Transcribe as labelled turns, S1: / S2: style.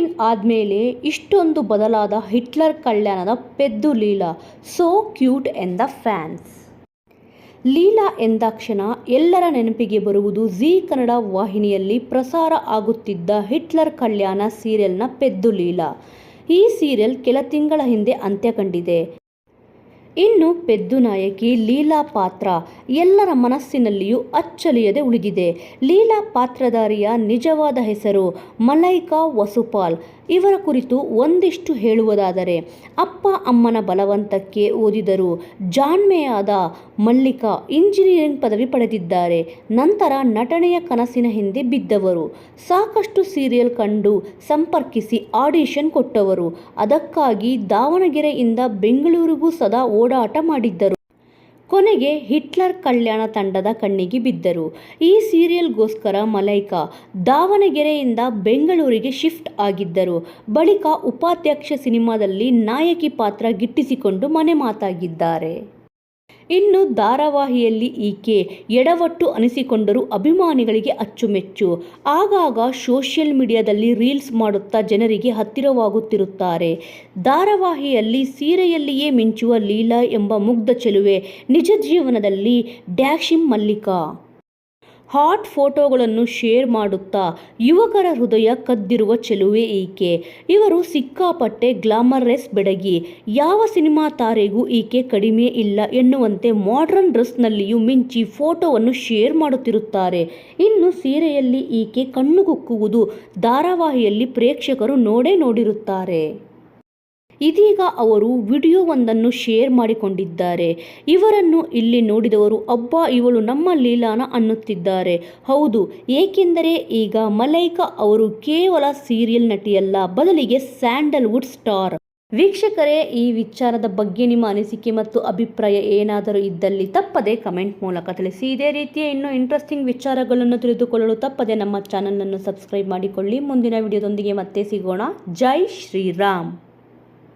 S1: Heroine ಆದಮೇಲೆ ಇಷ್ಟೊಂದು ಬದಲಾದ ಹಿಟ್ಲರ್ ಕಲ್ಯಾಣದ ಪೆದ್ದು ಲೀಲಾ, ಸೋ ಕ್ಯೂಟ್ ಎಂದ ಫ್ಯಾನ್ಸ್. ಲೀಲಾ ಎಂದಾಕ್ಷಣ ಎಲ್ಲರ ನೆನಪಿಗೆ ಬರುವುದು ಜಿ ಕನ್ನಡ ವಾಹಿನಿಯಲ್ಲಿ ಪ್ರಸಾರ ಆಗುತ್ತಿದ್ದ ಹಿಟ್ಲರ್ ಕಲ್ಯಾಣ ಸೀರಿಯಲ್ನ ಪೆದ್ದು ಲೀಲಾ. ಈ ಸೀರಿಯಲ್ ಕೆಲ ತಿಂಗಳ ಹಿಂದೆ ಅಂತ್ಯ ಕಂಡಿದೆ. ಇನ್ನು ಪೆದ್ದು ನಾಯಕಿ ಲೀಲಾ ಪಾತ್ರ ಎಲ್ಲರ ಮನಸ್ಸಿನಲ್ಲಿಯೂ ಅಚ್ಚಳಿಯದೆ ಉಳಿದಿದೆ. ಲೀಲಾ ಪಾತ್ರಧಾರಿಯ ನಿಜವಾದ ಹೆಸರು ಮಲೈಕಾ ವಸುಪಾಲ್. ಇವರ ಕುರಿತು ಒಂದಿಷ್ಟು ಹೇಳುವುದಾದರೆ, ಅಪ್ಪ ಅಮ್ಮನ ಬಲವಂತಕ್ಕೆ ಓದಿದರು ಜಾಣ್ಮೆಯಾದ ಮಲ್ಲಿಕಾ ಇಂಜಿನಿಯರಿಂಗ್ ಪದವಿ ಪಡೆದಿದ್ದಾರೆ. ನಂತರ ನಟನೆಯ ಕನಸಿನ ಹಿಂದೆ ಬಿದ್ದವರು. ಸಾಕಷ್ಟು ಸೀರಿಯಲ್ ಕಂಡು ಸಂಪರ್ಕಿಸಿ ಆಡಿಷನ್ ಕೊಟ್ಟವರು. ಅದಕ್ಕಾಗಿ ದಾವಣಗೆರೆಯಿಂದ ಬೆಂಗಳೂರಿಗೂ ಸದಾ ಓಡಾಟ ಮಾಡಿದ್ದರು. ಕೊನೆಗೆ ಹಿಟ್ಲರ್ ಕಲ್ಯಾಣ ತಂಡದ ಕಣ್ಣಿಗೆ ಬಿದ್ದರು. ಈ ಸೀರಿಯಲ್ಗೋಸ್ಕರ ಮಲೈಕಾ ದಾವಣಗೆರೆಯಿಂದ ಬೆಂಗಳೂರಿಗೆ ಶಿಫ್ಟ್ ಆಗಿದ್ದರು. ಬಳಿಕ ಉಪಾಧ್ಯಕ್ಷ ಸಿನಿಮಾದಲ್ಲಿ ನಾಯಕಿ ಪಾತ್ರ ಗಿಟ್ಟಿಸಿಕೊಂಡು ಮನೆ ಮಾತಾಗಿದ್ದಾರೆ. ಇನ್ನು ಧಾರಾವಾಹಿಯಲ್ಲಿ ಈಕೆ ಎಡವಟ್ಟು ಅನಿಸಿಕೊಂಡರೂ ಅಭಿಮಾನಿಗಳಿಗೆ ಅಚ್ಚುಮೆಚ್ಚು. ಆಗಾಗ ಸೋಷಿಯಲ್ ಮೀಡಿಯಾದಲ್ಲಿ ರೀಲ್ಸ್ ಮಾಡುತ್ತಾ ಜನರಿಗೆ ಹತ್ತಿರವಾಗುತ್ತಿರುತ್ತಾರೆ. ಧಾರಾವಾಹಿಯಲ್ಲಿ ಸೀರೆಯಲ್ಲಿಯೇ ಮಿಂಚುವ ಲೀಲಾ ಎಂಬ ಮುಗ್ಧ ಚೆಲುವೆ ನಿಜ ಜೀವನದಲ್ಲಿ ಡ್ಯಾಶಿಮ್ ಮಲ್ಲಿಕಾ. ಹಾಟ್ ಫೋಟೋಗಳನ್ನು ಶೇರ್ ಮಾಡುತ್ತಾ ಯುವಕರ ಹೃದಯ ಕದ್ದಿರುವ ಚೆಲುವೆ ಈಕೆ. ಇವರು ಸಿಕ್ಕಾಪಟ್ಟೆ ಗ್ಲಾಮರಸ್ ಬೆಡಗಿ. ಯಾವ ಸಿನಿಮಾ ತಾರೆಗೂ ಈಕೆ ಕಡಿಮೆ ಇಲ್ಲ ಎನ್ನುವಂತೆ ಮಾಡ್ರನ್ ಡ್ರೆಸ್ನಲ್ಲಿಯೂ ಮಿಂಚಿ ಫೋಟೋವನ್ನು ಶೇರ್ ಮಾಡುತ್ತಿರುತ್ತಾರೆ. ಇನ್ನು ಸೀರೆಯಲ್ಲಿ ಈಕೆ ಕಣ್ಣುಗುಕ್ಕುವುದು ಧಾರಾವಾಹಿಯಲ್ಲಿ ಪ್ರೇಕ್ಷಕರು ನೋಡೇ ನೋಡಿರುತ್ತಾರೆ. ಇದೀಗ ಅವರು ವಿಡಿಯೋವೊಂದನ್ನು ಶೇರ್ ಮಾಡಿಕೊಂಡಿದ್ದಾರೆ. ಇವರನ್ನು ಇಲ್ಲಿ ನೋಡಿದವರು, ಅಬ್ಬ, ಇವಳು ನಮ್ಮ ಲೀಲಾನ ಅನ್ನುತ್ತಿದ್ದಾರೆ. ಹೌದು, ಏಕೆಂದರೆ ಈಗ ಮಲೈಕಾ ಅವರು ಕೇವಲ ಸೀರಿಯಲ್ ನಟಿಯಲ್ಲ, ಬದಲಿಗೆ ಸ್ಯಾಂಡಲ್ವುಡ್ ಸ್ಟಾರ್. ವೀಕ್ಷಕರೇ, ಈ ವಿಚಾರದ ಬಗ್ಗೆ ನಿಮ್ಮ ಅನಿಸಿಕೆ ಮತ್ತು ಅಭಿಪ್ರಾಯ ಏನಾದರೂ ಇದ್ದಲ್ಲಿ ತಪ್ಪದೆ ಕಮೆಂಟ್ ಮೂಲಕ ತಿಳಿಸಿ. ಇದೇ ರೀತಿಯ ಇನ್ನೂ ಇಂಟ್ರೆಸ್ಟಿಂಗ್ ವಿಚಾರಗಳನ್ನು ತಿಳಿದುಕೊಳ್ಳಲು ತಪ್ಪದೆ ನಮ್ಮ ಚಾನಲನ್ನು ಸಬ್ಸ್ಕ್ರೈಬ್ ಮಾಡಿಕೊಳ್ಳಿ. ಮುಂದಿನ ವಿಡಿಯೋದೊಂದಿಗೆ ಮತ್ತೆ ಸಿಗೋಣ. ಜೈ ಶ್ರೀರಾಮ್.